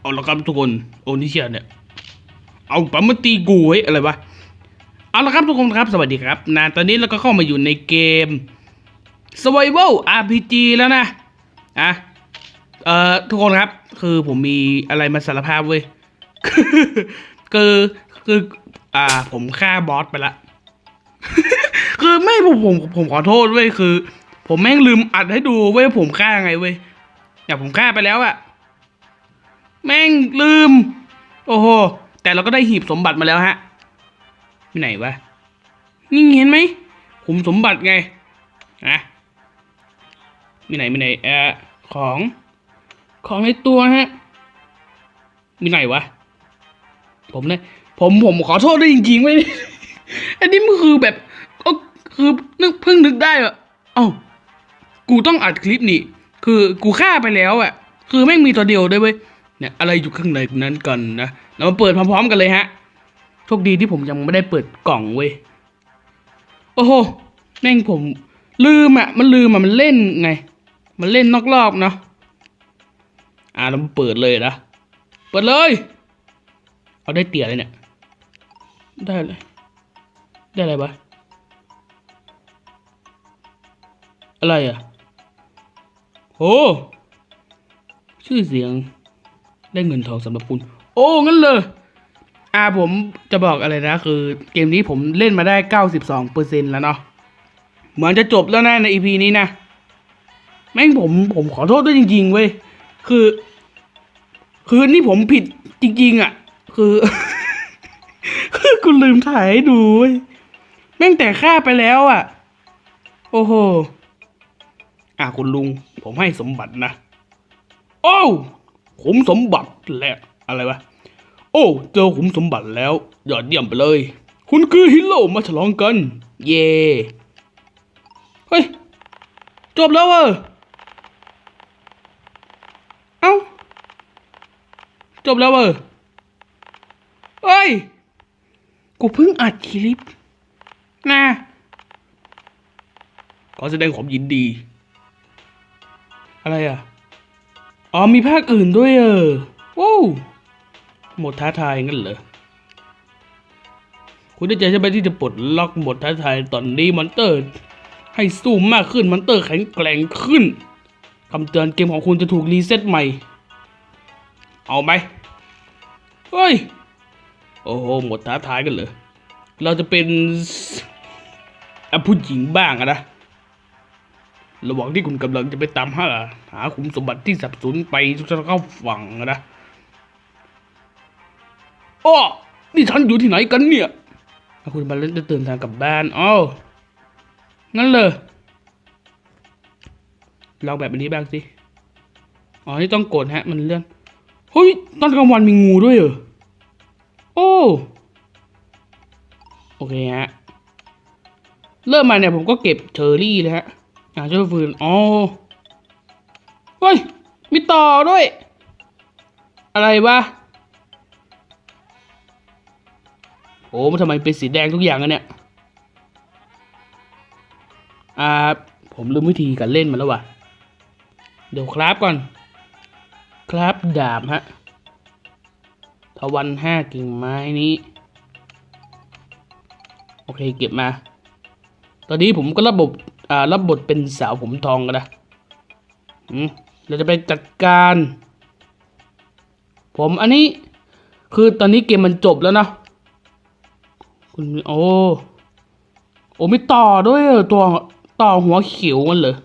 เอาละครับทุกคนโอนิเชียเนี่ย เอาปั๊มมาตีกูไว้อะไรวะ เอาละครับทุกคนครับสวัสดีครับนะตอนนี้เราก็เข้ามาอยู่ในเกม Survival RPG แล้วนะอะเอ่อทุกคนครับ คือผมมีอะไรมาสารภาพเว้ยคือคืออ่า ผมฆ่าบอสไปละ คือไม่ผมผมผมขอโทษเว้ยคือ ผมแม่งลืมอัดให้ดูเว้ยผมฆ่าไงเว้ยอย่าผมฆ่าไปแล้วอะ แม่งลืม โอ้โห แต่เราก็ได้หีบสมบัติมาแล้วฮะที่ไหนวะ นี่เห็นไหมขุมสมบัติไงอะมีไหนมีไหนเอ่อของ ของในตัวฮะ มีไหนวะ ผมเนี่ยผมผมขอโทษได้วยจริงๆไว้อันนี้มันคือแบบก็คือนึกเพิ่งนึกได้อะเอ้า กูต้องอัดคลิปนี่ คือกูฆ่าไปแล้วอะคือแม่งมีตัวเดียวด้วยเว้ย เนี่ยอะไรอยู่ข้างในนั้นกันนะเรามาเปิดพร้อมๆกันเลยฮะโชคดีที่ผมยังไม่ได้เปิดกล่องเว้ยโอ้โหแม่งผม ลืมอะ มันลืมอะมันเล่นไง มันเล่นนอกรอบเนาะอ่าเราเปิดเลยนะเปิดเลย เอาได้เตี๋ยเลยเนี่ย ได้เลยได้อะไรบ้าอะไรอะโหชื่อเสียง ได้เงินทองสำหรับคุณ โอ้งั้นเลยอ่าผมจะบอกอะไรนะ คือเกมนี้ผมเล่นมาได้เก้าสิบสองเปอร์เซ็นแล้วเนาะเหมือนจะจบแล้วนะในอีพีนี้นะแม่งผมผมขอโทษด้วยจริง ๆ เว้ยคือ คือนี่ผมผิดจริง ๆ อะ คือคือกูลืมถ่ายให้ดูเว้ยแม่งแต่ค่าไปแล้วอะ โอ้โห อะคุณลุง ผมให้สมบัตินะ โอ้ ขุมสมบัติและอะไรวะ โอ้เจอขุมสมบัติแล้ว ยอดเยี่ยมไปเลย คุณคือฮีโร่มาฉลองกัน เย่เฮ้ย จบแล้วเออเอ้า จบแล้วเออเฮ้ย กูเพิ่งอัดคลิปนะขอแสดงความยินดี อะไรอะ อ๋อมีภาคอื่นด้วยเออโว้หมดท้าทายงั้นเหรอคุณได้ใจใช่ไหมที่จะปลดล็อกหมดท้าทายตอนนี้มอนเตอร์ ให้สู้มากขึ้นมอนเตอร์แข็งแกร่งขึ้นคำเตือนเกมของคุณจะถูกรีเซ็ตใหม่ เอาไหมเฮ้ย โอ้โหหมดท้าทายกันเหรอเราจะเป็นผู้หญิงบ้างนะ ระหว่างที่คุณกำลังจะไปตามหาหาคุมสมบัติที่สับสนไปทุกท่านเข้าฝั่งนะอ้อนี่ฉันอยู่ที่ไหนกันเนี่ยคุณบาลนจะเตือนทางกลับบ้านอ้างั้นเลยลองแบบนี้บ้างสิอ๋อนี่ต้องกดฮะ มันเลื่อนเฮ้ยตอนกลางวันมีงูด้วยเหรอโอ้โอเคฮะเริ่มมาเนี่ยผมก็เก็บเชอรี่เลยฮะ หาช่วยฝืนอ๋อเฮ้ย มีต่อด้วย อะไรวะ โอ้มันทำไมเป็นสีแดงทุกอย่างอะเนี่ย อ่า ผมลืมวิธีการเล่นมาแล้ววะเดี๋ยวครับก่อน ครับดาบฮะทวันห้ากิ่งไม้นี้ โอเคเก็บมา ตอนนี้ผมก็ระบบ อ่ารับบทเป็นสาวผมทองกันนะเราจะไปจัดการ ผมอันนี้ คือตอนนี้เกมมันจบแล้วนะคุณโอ้โอ้ไม่ต่อด้วยตัวต่อหัวเขียวมันเหรอ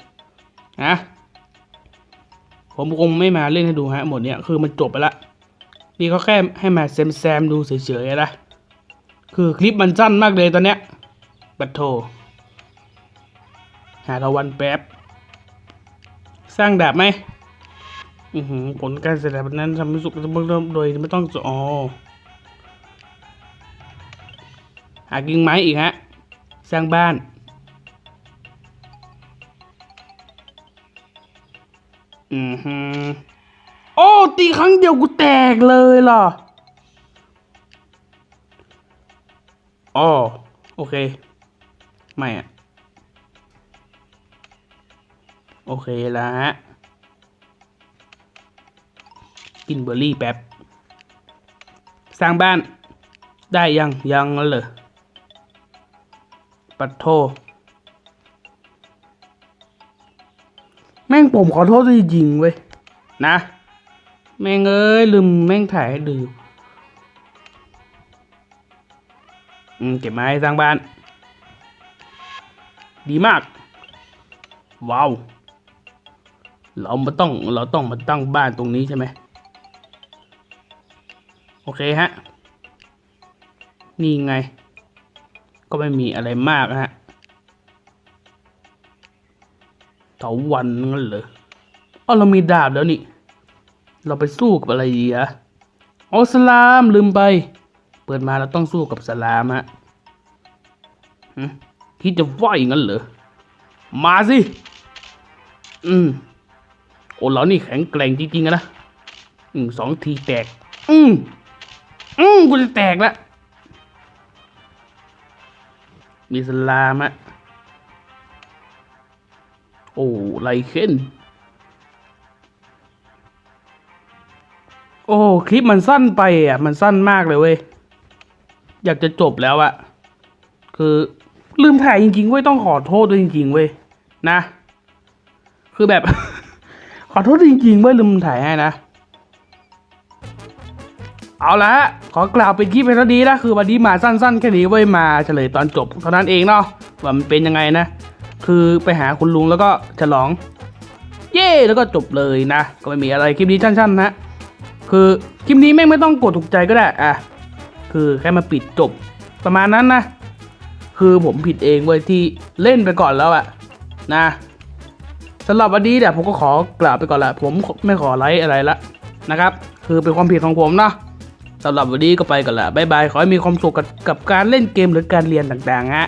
ฮะผมคงไม่มาเล่นให้ดูฮะหมดเนี้ยคือมันจบไปละนี่เขาแค่ให้มาแซมแซมดูเฉยๆนะคือคลิปมันสั้นมากเลยตอนเนี้ยบัตโท หาตะวันแป๊บ สร้างดาบไหมอือหือผลการเสร็จแบบนั้นทำให้สุขเบื้องต้นโดยไม่ต้องอ๋อหากิ่งไม้อีกฮะ สร้างบ้าน อือหือโอ้ ตีครั้งเดียวกูแตกเลยเหรออ๋อโอเค ไม่อะ โอเคแล้วฮะ กินเบอร์รี่แป๊บ สร้างบ้าน ได้ยัง ยังเลยปัดโทแม่งผมขอโทษจริงๆเว้ย นะ แม่งเอ้ย ลืมแม่งถ่ายให้ดูเก็บไม้สร้างบ้าน ดีมาก ว้าว เรามาต้องเราต้องมาตั้งบ้านตรงนี้ใช่ไหมโอเคฮะ นี่ไง ก็ไม่มีอะไรมากนะฮะเถาวันงั้นเหรออ๋อเรามีดาบแล้วนี่ เราไปสู้กับอะไรดีอะอ๋อสลามลืมไป เปิดมาเราต้องสู้กับสลามฮะหึคิดจะว่ายงั้นเหรอ มาสิ อืม โอ้เรานี่แข็งแกร่งจริงๆอะนะอืสองทีแตก อืมอืมกูจะแตกละมีสลามะโอ้ไลเคนโอ้คลิปมันสั้นไปอะ มันสั้นมากเลยเว้ย อยากจะจบแล้วอะคือลืมถ่ายจริงๆเว้ยต้องขอโทษด้วยจริงๆเว้ยนะ คือแบบ ขอโทษจริงๆเว้ยลืมถ่ายให้นะ เอาละขอกล่าวเป็นคลิปไปเท่านี้นะคือวันนี้มาสั้นๆแค่นี้ไว้มาเฉลยตอนจบเท่านั้นเองเนาะว่ามันเป็นยังไงนะ คือไปหาคุณลุงแล้วก็ฉลอง เย่แล้วก็จบเลยนะ ก็ไม่มีอะไรคลิปนี้สั้นๆนะคือคลิปนี้แม่งไม่ต้องกดถูกใจก็ได้อะคือแค่มาปิดจบประมาณนั้นนะ คือผมผิดเองเว้ยที่เล่นไปก่อนแล้วอะนะ สำหรับวันนี้เนี่ยผมก็ขอกล่าวไปก่อนละผมไม่ขอไลค์อะไรละนะครับ คือเป็นความผิดของผมเนาะสำหรับวันนี้ก็ไปก่อนละบายบาย ขอให้มีความสุขกับการเล่นเกมหรือการเรียนต่างๆฮะ